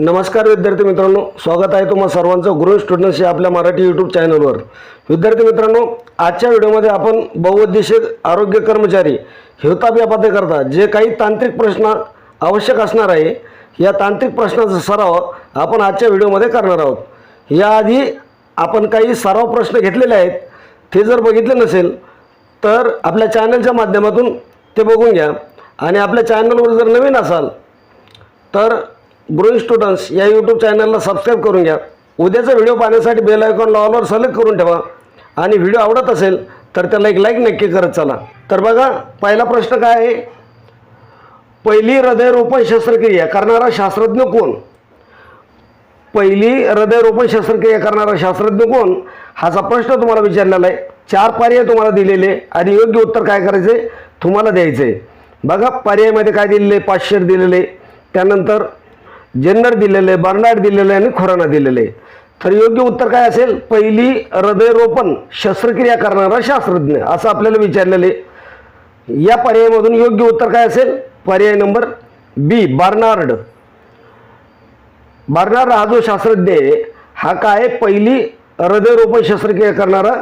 नमस्कार विद्यार्थी मित्रांनो स्वागत आहे तुम्हा सर्वांचं गुरु स्टुडंट्स या आपल्या मराठी यूट्यूब चॅनलवर विद्यार्थी मित्रांनो आजच्या व्हिडिओमध्ये आपण बहुउद्देशित आरोग्य कर्मचारी हिवताप या पदाकरता जे काही तांत्रिक प्रश्न आवश्यक असणार आहे या तांत्रिक प्रश्नाचा सराव आपण आजच्या व्हिडिओमध्ये करणार आहोत. याआधी आपण काही सराव प्रश्न घेतलेले आहेत ते जर बघितले नसेल तर आपल्या चॅनलच्या माध्यमातून ते बघून घ्या. आणि आपल्या चॅनलवर जर नवीन असाल तर ग्रोईंग स्टुडंट्स या यूट्यूब चॅनलला सबस्क्राईब करून घ्या. उद्याचा व्हिडिओ पाहण्यासाठी बेल आयकॉन ऑलवर सलेक्ट करून ठेवा. आणि व्हिडिओ आवडत असेल तर त्याला एक लाईक नक्की करत चला. तर बघा पहिला प्रश्न काय आहे? पहिली हृदयरोपण शस्त्रक्रिया करणारा शास्त्रज्ञ कोण? पहिली हृदयरोपण शस्त्रक्रिया करणारा शास्त्रज्ञ कोण? हाचा प्रश्न तुम्हाला विचारलेला आहे. चार पर्याय तुम्हाला दिलेले आणि योग्य उत्तर काय करायचे तुम्हाला द्यायचं आहे बघा पर्यायामध्ये काय दिलेले पाचशेर दिलेले त्यानंतर जेन्नर दिलेले बर्नार्ड दिलेले आणि खुराना दिलेले. तर योग्य उत्तर काय असेल? पहिली हृदयरोपण शस्त्रक्रिया करणारा शास्त्रज्ञ असं आपल्याला विचारलेले या पर्यायामधून योग्य उत्तर काय असेल? पर्याय नंबर बी बार्नार्ड. बार्नार्ड हा जो शास्त्रज्ञ आहे हा काय? पहिली हृदयरोपण शस्त्रक्रिया करणारा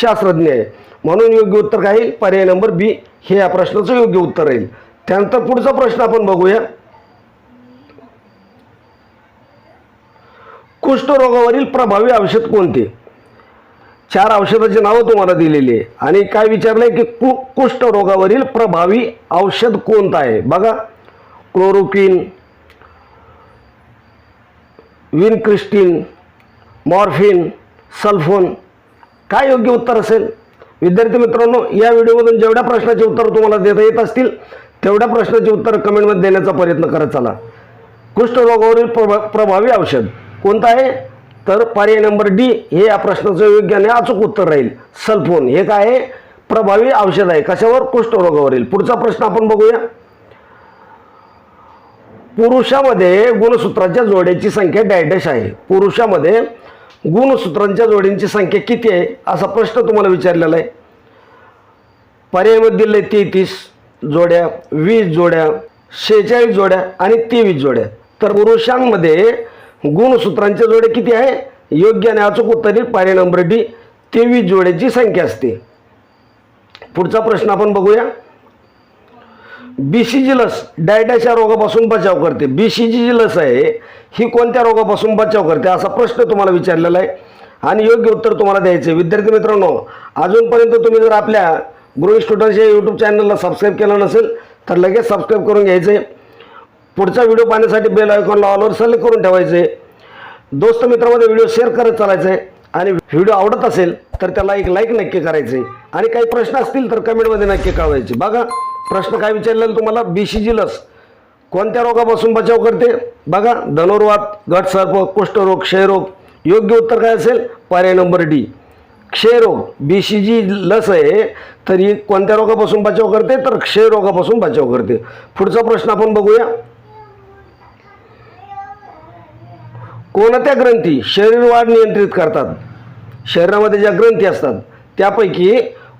शास्त्रज्ञ आहे. म्हणून योग्य उत्तर काय? पर्याय नंबर बी. हे या प्रश्नाचं योग्य उत्तर राहील. त्यानंतर पुढचा प्रश्न आपण बघूया. कुष्ठरोगावरील प्रभावी औषध कोणते? चार औषधाची नावं तुम्हाला दिलेली आहे. आणि काय विचारलंय की कु कुष्ठरोगावरील प्रभावी औषध कोणतं आहे? बघा. Chloroquine vincristine morphine sulfone. काय योग्य उत्तर असेल? विद्यार्थी मित्रांनो या व्हिडिओमधून जेवढ्या प्रश्नाचे उत्तर तुम्हाला देता येत असतील तेवढ्या प्रश्नाचे उत्तर कमेंटमध्ये देण्याचा प्रयत्न करत चला. कुष्ठरोगावरील प्रभा प्रभावी औषध. कोणता आहे? तर पर्याय नंबर डी हे या प्रश्नाचं योग्य आणि अचूक उत्तर राहील. सल्फोन हे काय आहे? प्रभावी औषध आहे. कशावर? कुष्ठरोगावरील. पुढचा प्रश्न आपण बघूया. पुरुषामध्ये गुणसूत्रांच्या जोड्याची संख्या डॅडॅश आहे. पुरुषामध्ये गुणसूत्रांच्या जोड्यांची संख्या किती आहे? असा प्रश्न तुम्हाला विचारलेला आहे. पर्यायामध्ये दिले तेहतीस जोड्या वीस जोड्या शेहेचाळीस जोड्या आणि तेवीस जोड्या. तर पुरुषांमध्ये गुणसूत्रांच्या जोड्या किती आहे? योग्य आणि अचूक उत्तर येईल नंबर डी तेवीस जोड्याची संख्या असते. पुढचा प्रश्न आपण बघूया. बी सी जी लस डायडॅश या रोगापासून बचाव करते. बी सी जी जी लस आहे ही कोणत्या रोगापासून बचाव करते असा प्रश्न तुम्हाला विचारलेला आहे. आणि योग्य उत्तर तुम्हाला द्यायचे विद्यार्थी मित्रांनो अजूनपर्यंत तुम्ही जर आपल्या गृह स्टुडंट्स या यूट्यूब चॅनलला सबस्क्राईब केलं नसेल तर लगेच सबस्क्राईब करून घ्यायचे. पुढचा व्हिडिओ पाहण्यासाठी बेल आयकॉनला ऑलवर सिलेक्ट करून ठेवायचे. दोस्त मित्रामध्ये व्हिडिओ शेअर करत चालायचं. आहे आणि व्हिडिओ आवडत असेल तर त्याला एक लाईक नक्की करायचे. आणि काही प्रश्न असतील तर कमेंटमध्ये नक्की कळवायचे. बघा प्रश्न काय विचारलेला तुम्हाला? बीसीजी लस कोणत्या रोगापासून बचाव करते? बघा धनुर्वात गटसर्प कुष्ठरोग क्षयरोग. योग्य उत्तर काय असेल? पर्याय नंबर डी क्षयरोग. बी सी जी लस आहे तर ही कोणत्या रोगापासून बचाव करते? तर क्षयरोगापासून बचाव करते. पुढचा प्रश्न आपण बघूया. कोणत्या ग्रंथी शरीर वाढ नियंत्रित करतात? शरीरामध्ये ज्या ग्रंथी असतात त्यापैकी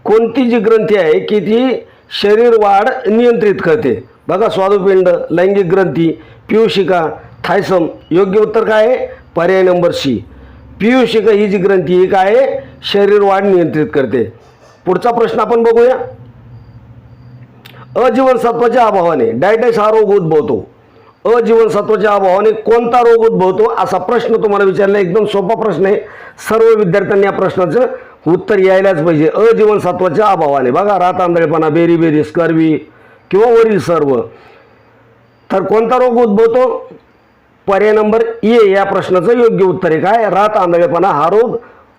कोणती जी ग्रंथी आहे की ती शरीर वाढ नियंत्रित करते? बघा स्वादुपिंड लैंगिक ग्रंथी पियुषिका थायसम योग्य उत्तर काय आहे? पर्याय नंबर सी. पियुषिका ही जी ग्रंथी ही काय आहे शरीर वाढ नियंत्रित करते. पुढचा प्रश्न आपण बघूया. अजीवनसत्वाच्या अभावाने डायटाईस हा रोग उद्भवतो. अजीवनसत्वाच्या अभावाने कोणता रोग उद्भवतो असा प्रश्न तुम्हाला विचारला. एकदम सोपा प्रश्न आहे. सर्व विद्यार्थ्यांनी या प्रश्नाचं उत्तर यायलाच पाहिजे. अजीवनसत्वाच्या अभावाने. बघा रात आंधळेपणा बेरी बेरी स्कर्वी किंवा वरील सर्व. तर कोणता रोग उद्भवतो? पर्याय नंबर ए या प्रश्नाचं योग्य उत्तर आहे. काय? रात आंधळेपणा हा रोग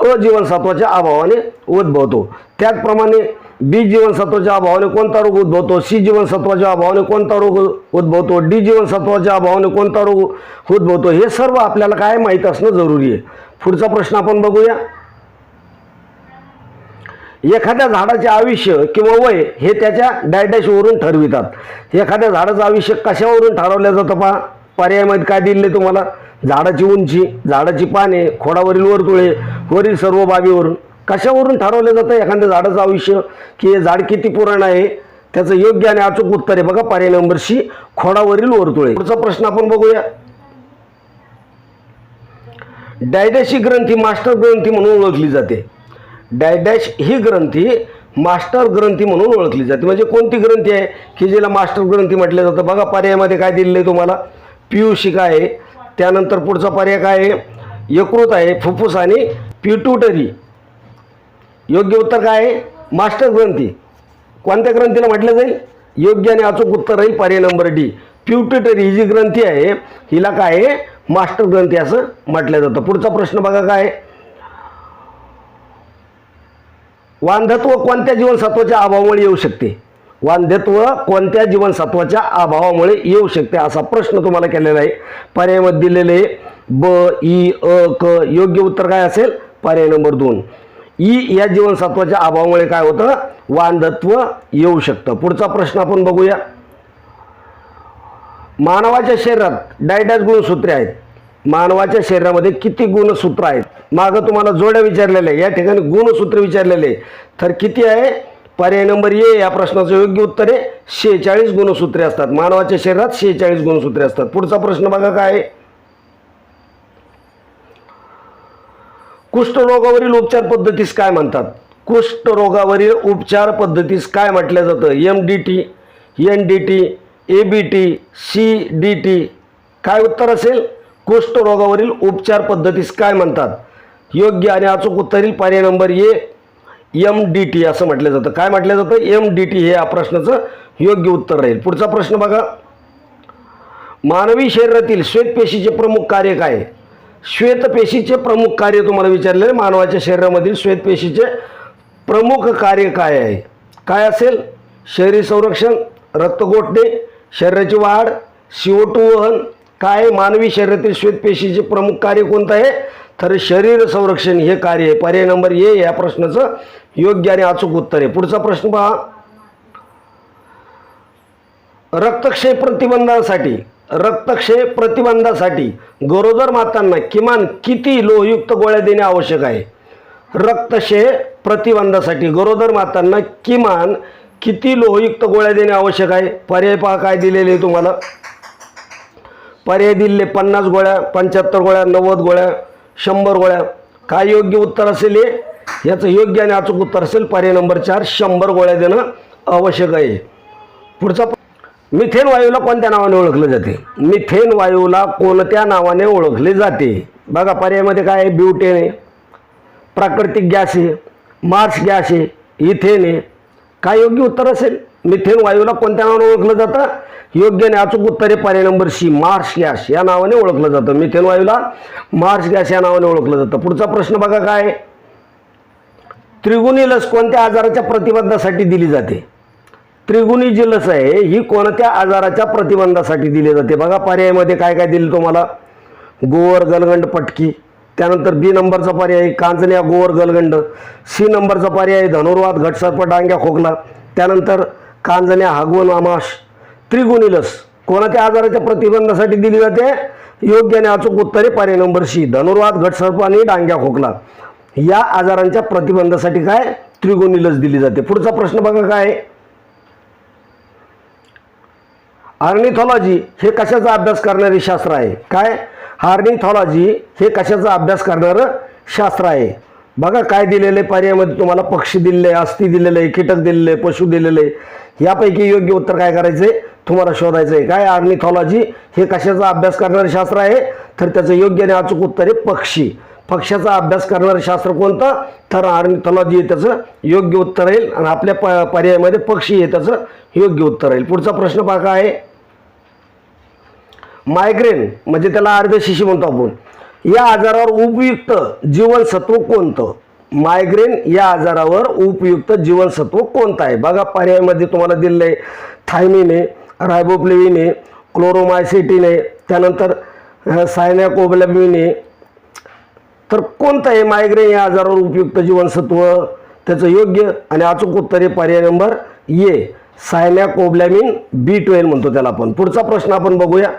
अजीवनसत्वाच्या अभावाने उद्भवतो. त्याचप्रमाणे बी जीवनसत्वाच्या अभावाने कोणता रोग उद्भवतो? सी जीवनसत्वाच्या अभावाने कोणता रोग उद्भवतो? डी जीवनसत्वाच्या अभावाने कोणता रोग उद्भवतो? हे सर्व आपल्याला काय माहीत असणं जरुरी आहे. पुढचा प्रश्न आपण बघूया. एखाद्या झाडाचे आयुष्य किंवा वय हे त्याच्या डायडॅशवरून ठरवितात. एखाद्या झाडाचं आयुष्य कशावरून ठरवलं जातं पहा? पर्यायामध्ये काय दिले तुम्हाला? झाडाची उंची झाडाची पाने खोडावरील वर्तुळे वरील सर्व बाबीवरून कशावरून ठरवलं जातं? एखाद्या झाडाचं आयुष्य की हे झाड किती पुराण आहे? त्याचं योग्य आणि अचूक उत्तर आहे. बघा पर्याय नंबर सी खोडावरील वर्तुळे पुढचा प्रश्न आपण बघूया. डायडॅश ही ग्रंथी मास्टर ग्रंथी म्हणून ओळखली जाते. डायडॅश ही ग्रंथी मास्टर ग्रंथी म्हणून ओळखली जाते. म्हणजे कोणती ग्रंथी आहे? की जिला मास्टर ग्रंथी म्हटलं जातं? बघा पर्यायामध्ये काय दिलेलं आहे तुम्हाला? पियुषिका आहे. त्यानंतर पुढचा पर्याय काय आहे? यकृत आहे फुफ्फुस आणि पिट्युटरी योग्य उत्तर काय आहे? मास्टर ग्रंथी. कोणत्या ग्रंथीला म्हटलं जाईल? योग्य आणि अचूक उत्तर राहील पर्याय नंबर डी. प्युटिटरी ही जी ग्रंथी आहे हिला काय आहे? मास्टर ग्रंथी असं म्हटलं जातं. पुढचा प्रश्न बघा काय वांधत्व कोणत्या जीवनसत्वाच्या अभावामुळे येऊ शकते? वांधत्व कोणत्या जीवनसत्वाच्या अभावामुळे येऊ शकते? असा प्रश्न तुम्हाला केलेला आहे. पर्यायामध्ये दिलेले ब ई अ क योग्य उत्तर काय असेल? पर्याय नंबर दोन. ई या जीवनसत्वाच्या अभावामुळे काय होतं? वांधत्व येऊ शकतं. पुढचा प्रश्न आपण बघूया. मानवाच्या शरीरात डायडॅश गुणसूत्रे आहेत. मानवाच्या शरीरामध्ये किती गुणसूत्र आहेत? मागं तुम्हाला जोड्या विचारलेल्या आहे या ठिकाणी गुणसूत्र विचारलेले आहे. तर किती आहे? पर्याय नंबर ए या प्रश्नाचं योग्य उत्तर आहे. शेहेचाळीस गुणसूत्रे असतात. मानवाच्या शरीरात शेहेचाळीस गुणसूत्रे असतात. पुढचा प्रश्न बघा काय आहे? कुष्ठरोगावरील उपचार पद्धतीस काय म्हणतात? कुष्ठरोगावरील उपचार पद्धतीस काय म्हटलं जातं? M D T N D T A B T C D T काय उत्तर असेल? कुष्ठरोगावरील उपचार पद्धतीस काय म्हणतात? योग्य आणि अचूक उत्तरील पर्याय number A M D T असं म्हटलं जातं. काय म्हटलं जातं? एम डी टी हे या प्रश्नाचं योग्य उत्तर राहील. पुढचा प्रश्न बघा. मानवी शरीरातील श्वेतपेशीचे प्रमुख कार्य काय? आहे? श्वेतपेशीचे प्रमुख कार्य तुम्हाला विचारलेले मानवाच्या शरीरामधील श्वेतपेशीचे प्रमुख कार्य काय आहे? काय असेल? शरीर संरक्षण रक्त गोठणे शरीराची वाढ सीओ टू वहन काय? मानवी शरीरातील श्वेतपेशीचे प्रमुख कार्य कोणतं आहे? तर शरीर संरक्षण हे कार्य आहे. पर्याय नंबर ए या प्रश्नाचं योग्य आणि अचूक उत्तर आहे. पुढचा प्रश्न पहा. रक्तक्षय प्रतिबंधासाठी रक्तक्षय प्रतिबंधासाठी गरोदर मातांना किमान किती लोहयुक्त गोळ्या देणे आवश्यक आहे? रक्तक्षय प्रतिबंधासाठी गरोदर मातांना किमान किती लोहयुक्त गोळ्या देणे आवश्यक आहे? पर्याय पहा काय दिलेले आहे तुम्हाला? पर्याय दिलेले पन्नास गोळ्या पंच्याहत्तर गोळ्या नव्वद गोळ्या शंभर गोळ्या. काय योग्य उत्तर असेल हे? याचं योग्य आणि अचूक उत्तर असेल पर्याय नंबर चार शंभर गोळ्या देणं आवश्यक आहे. पुढचा मिथेन वायूला कोणत्या नावाने ओळखलं जाते? मिथेन वायूला कोणत्या नावाने ओळखले जाते? बघा पर्यायमध्ये काय आहे? ब्युटेन आहे प्राकृतिक गॅस आहे मार्स गॅस आहे इथेन आहे. काय योग्य उत्तर असेल? मिथेन वायूला कोणत्या नावाने ओळखलं जातं? योग्य आणि अचूक उत्तर आहे पर्याय नंबर सी मार्स गॅस. या नावाने ओळखलं जातं. मिथेन वायूला मार्स गॅस या नावाने ओळखलं जातं. पुढचा प्रश्न बघा काय त्रिगुणी लस कोणत्या आजाराच्या प्रतिबंधासाठी दिली जाते? त्रिगुणी जी लस आहे ही कोणत्या आजाराच्या प्रतिबंधासाठी दिली जाते? बघा पर्यायामध्ये काय काय दिलं तुम्हाला? गोवर गलगंड पटकी. त्यानंतर बी नंबरचा पर्याय आहे कांचण्या गोवर गलगंड. सी नंबरचा पर्याय धनुर्वाद घटसर्प डांग्या खोकला. त्यानंतर कांजण्या हागवण आमाश. त्रिगुणी लस. कोणत्या आजाराच्या प्रतिबंधासाठी दिली जाते? योग्य आणि अचूक उत्तरे पर्याय नंबर सी. धनुर्वात घटसर्प आणि डांग्या खोकला. या आजारांच्या प्रतिबंधासाठी काय? त्रिगुणी लस दिली जाते. पुढचा प्रश्न बघा काय आर्निथॉलॉजी हे कशाचा अभ्यास करणारे शास्त्र आहे? काय? हार्निथॉलॉजी हे कशाचा अभ्यास करणारं शास्त्र आहे? बघा काय दिलेलं आहे पर्यायामध्ये. तुम्हाला पक्षी दिलेले आहे अस्थि दिलेलं आहे कीटक दिलेले आहे पशु दिलेले आहे यापैकी योग्य उत्तर काय करायचं आहे तुम्हाला शोधायचं आहे काय? आर्निथॉलॉजी हे कशाचा अभ्यास करणारं शास्त्र आहे? तर त्याचं योग्य आणि अचूक उत्तर आहे पक्षी. पक्ष्याचा अभ्यास करणारं शास्त्र कोणतं? तर आर्निथॉलॉजी हे त्याचं योग्य उत्तर राहील आणि आपल्या प पर्यायामध्ये पक्षी हे त्याचं योग्य उत्तर राहील. पुढचा प्रश्न बघा आहे? मायग्रेन म्हणजे त्याला अर्धशिशी म्हणतो आपण. या आजारावर उपयुक्त जीवनसत्व कोणतं? मायग्रेन या आजारावर उपयुक्त जीवनसत्व कोणतं आहे? बघा पर्यायमध्ये तुम्हाला दिलेलं आहे थायमिन आहे रायबोप्लेविन आहे क्लोरोमायसिटिन आहे त्यानंतर सायनॅकोबलॅमिन आहे तर कोणतं आहे मायग्रेन या आजारावर उपयुक्त जीवनसत्व? त्याचं योग्य आणि अचूक उत्तर आहे पर्याय नंबर ए. सायनॅकोब्लॅमिन बी ट्वेल्व म्हणतो त्याला आपण. पुढचा प्रश्न आपण बघूया.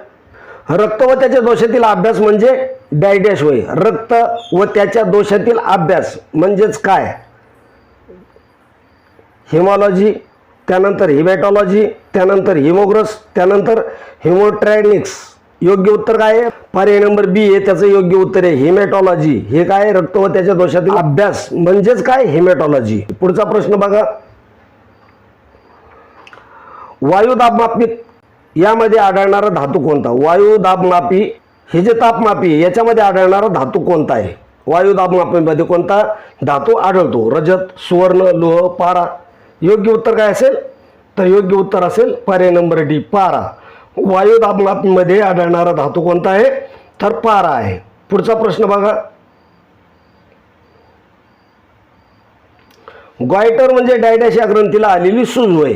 रक्त व त्याच्या दोषातील अभ्यास म्हणजे डायडॅश होय. रक्त व त्याच्या दोषातील अभ्यास म्हणजेच काय? हिमॉलॉजी त्यानंतर हिमॅटॉलॉजी त्यानंतर हिमोग्रस त्यानंतर हिमोट्रॅनिक्स योग्य उत्तर काय आहे? पर्याय नंबर बी हे त्याचं योग्य उत्तर आहे. हिमॅटॉलॉजी. हे काय रक्त व त्याच्या दोषातील अभ्यास म्हणजेच काय? हिमॅटॉलॉजी. पुढचा प्रश्न बघा. वायू दाबमापी यामध्ये आढळणारा धातू कोणता? वायू दाबमापी हे जे तापमापी याच्यामध्ये आढळणारा धातू कोणता आहे? वायू दाबमापीमध्ये कोणता धातू आढळतो? रजत सुवर्ण लोह पारा. योग्य उत्तर काय असेल? तर योग्य उत्तर असेल पर्याय नंबर डी पारा. वायू दाबमापीमध्ये आढळणारा धातू कोणता आहे? तर पारा आहे. पुढचा प्रश्न बघा. गॉयटर म्हणजे डायडॅश या ग्रंथीला आलेली सूज होय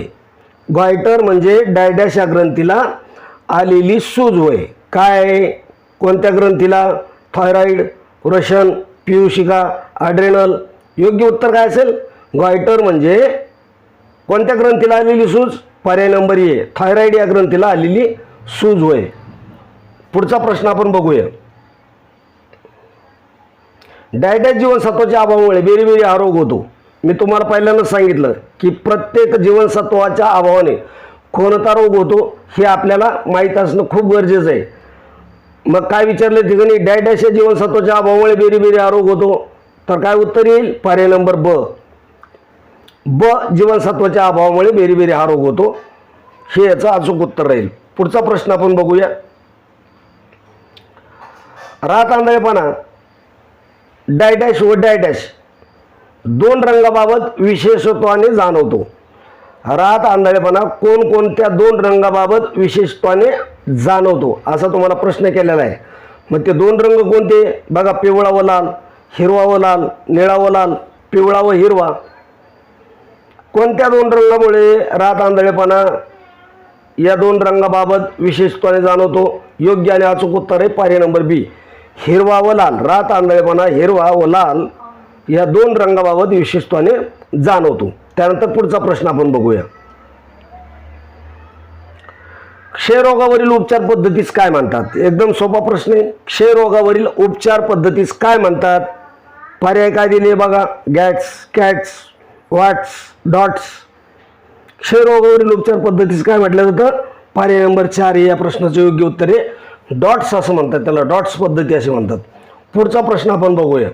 गॉयटर म्हणजे डायडॅश या ग्रंथीला आलेली सूज होय काय कोणत्या ग्रंथीला? थायरॉईड वृषण पियुषिका आड्रेनल योग्य उत्तर काय असेल? गॉयटर म्हणजे कोणत्या ग्रंथीला आलेली सूज? पर्याय नंबर ए. थायरॉईड या ग्रंथीला आलेली सूज होय पुढचा प्रश्न आपण बघूया. डायडॅश जीवनसत्वाच्या अभावामुळे बेरीबेरी आरोग होतो. मी तुम्हाला पहिल्यांदाच सांगितलं की प्रत्येक जीवनसत्वाच्या अभावाने कोणता रोग होतो हे आपल्याला माहीत असणं खूप गरजेचं आहे. मग काय विचारलं ठिकाणी डायडॅश या जीवनसत्वाच्या अभावामुळे बेरीबेरी हा रोग होतो. तर काय उत्तर येईल? पर्याय नंबर ब. ब जीवनसत्वाच्या अभावामुळे बेरीबेरी हा रोग होतो. हे याचं अचूक उत्तर राहील. पुढचा प्रश्न आपण बघूया. राहत आंधळेपणा. डायडॅश व डायडॅश दोन रंगाबाबत विशेषत्वाने जाणवतो. रात आंधळेपणा कोणकोणत्या दोन रंगाबाबत विशेषत्वाने जाणवतो असा तुम्हाला प्रश्न केलेला आहे. मग ते दोन रंग कोणते? बघा पिवळा व लाल हिरवा व लाल निळा व लाल पिवळा व हिरवा. कोणत्या दोन रंगामुळे रात आंधळेपणा या दोन रंगाबाबत विशेषत्वाने जाणवतो? योग्य आणि अचूक उत्तर आहे पर्याय नंबर बी. हिरवा व लाल रात आंधळेपणा हिरवा व लाल. या दोन रंगाबाबत विशेषत्वाने जाणवतो. त्यानंतर पुढचा प्रश्न आपण बघूया. क्षयरोगावरील उपचार पद्धतीस काय म्हणतात? एकदम सोपा प्रश्न आहे. क्षयरोगावरील उपचार पद्धतीस काय म्हणतात? पर्याय काय दिले बघा. गॅट्स कॅट्स वाट्स डॉट्स क्षयरोगावरील उपचार पद्धतीस काय म्हटलं जातं? पर्याय नंबर चार या प्रश्नाचं योग्य उत्तर आहे. डॉट्स असं म्हणतात त्याला. डॉट्स पद्धती असे म्हणतात. पुढचा प्रश्न आपण बघूया.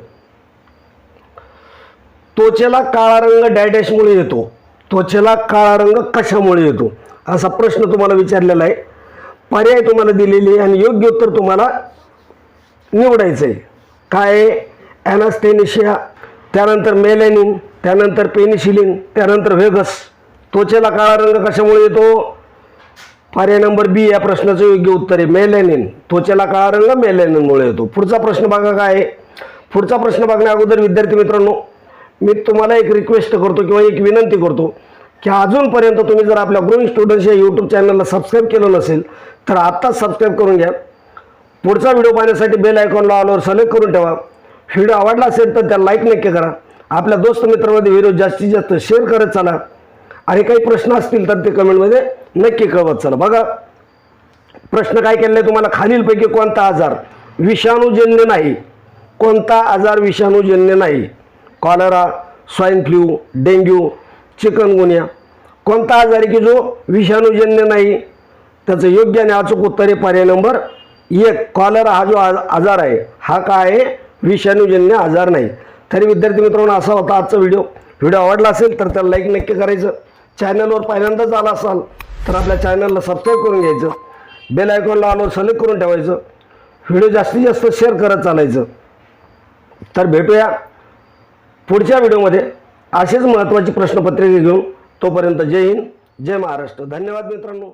त्वचेला काळा रंग डॅडॅशमुळे येतो. त्वचेला काळा रंग कशामुळे येतो? असा प्रश्न तुम्हाला विचारलेला आहे. पर्याय तुम्हाला दिलेले आहे आणि योग्य उत्तर तुम्हाला निवडायचं आहे? काय ॲनास्थेनिशिया त्यानंतर मेलॅनिन त्यानंतर पेनिशिलिन त्यानंतर व्हेगस त्वचेला काळा रंग कशामुळे येतो? पर्याय नंबर बी या प्रश्नाचं योग्य उत्तर आहे. मेलॅनिन त्वचेला काळा रंग मेलॅनिनमुळे येतो. पुढचा प्रश्न बघा काय आहे? पुढचा प्रश्न बघण्या अगोदर विद्यार्थी मित्रांनो मी तुम्हाला एक रिक्वेस्ट करतो किंवा एक विनंती करतो की अजूनपर्यंत तुम्ही जर आपल्या ग्रोईंग स्टुडंट्स या यूट्यूब चॅनलला सबस्क्राईब केलं नसेल तर आत्ताच सबस्क्राईब करून घ्या. पुढचा व्हिडिओ पाहण्यासाठी बेल आयकॉनला ऑलवर सिलेक्ट करून ठेवा. व्हिडिओ आवडला असेल तर त्या लाईक नक्की करा. आपल्या दोस्त मित्रांमध्ये व्हिडिओ जास्तीत जास्त शेअर करत चला. आणि काही प्रश्न असतील तर ते कमेंटमध्ये नक्की कळवत चला. बघा प्रश्न काय केलेला आहे तुम्हाला खालीलपैकी कोणता आजार विषाणूजन्य नाही? कोणता आजार विषाणूजन्य नाही? Cholera swine flu dengue chikungunya कोणता आजारी आहे की जो विषाणूजन्य नाही त्याचं योग्य आणि अचूक उत्तर आहे पर्याय नंबर एक. कॉलरा हा जो आज- आजार आहे हा काय आहे? विषाणूजन्य आजार नाही. तरी विद्यार्थी मित्रांनो असा होता आजचा व्हिडिओ. व्हिडिओ आवडला असेल तर त्याला लाईक नक्की करायचं. चॅनलवर पहिल्यांदाच आला असाल तर आपल्या चॅनलला सबस्क्राईब करून घ्यायचं. बेल आयकॉनला आलो सिलेक्ट करून ठेवायचं. व्हिडिओ जास्तीत जास्त शेअर करत चालायचं. तर भेटूया. पुढच्या व्हिडिओमध्ये असेच महत्त्वाची प्रश्नपत्रिके घेऊन तोपर्यंत जय हिंद जय महाराष्ट्र. धन्यवाद मित्रांनो.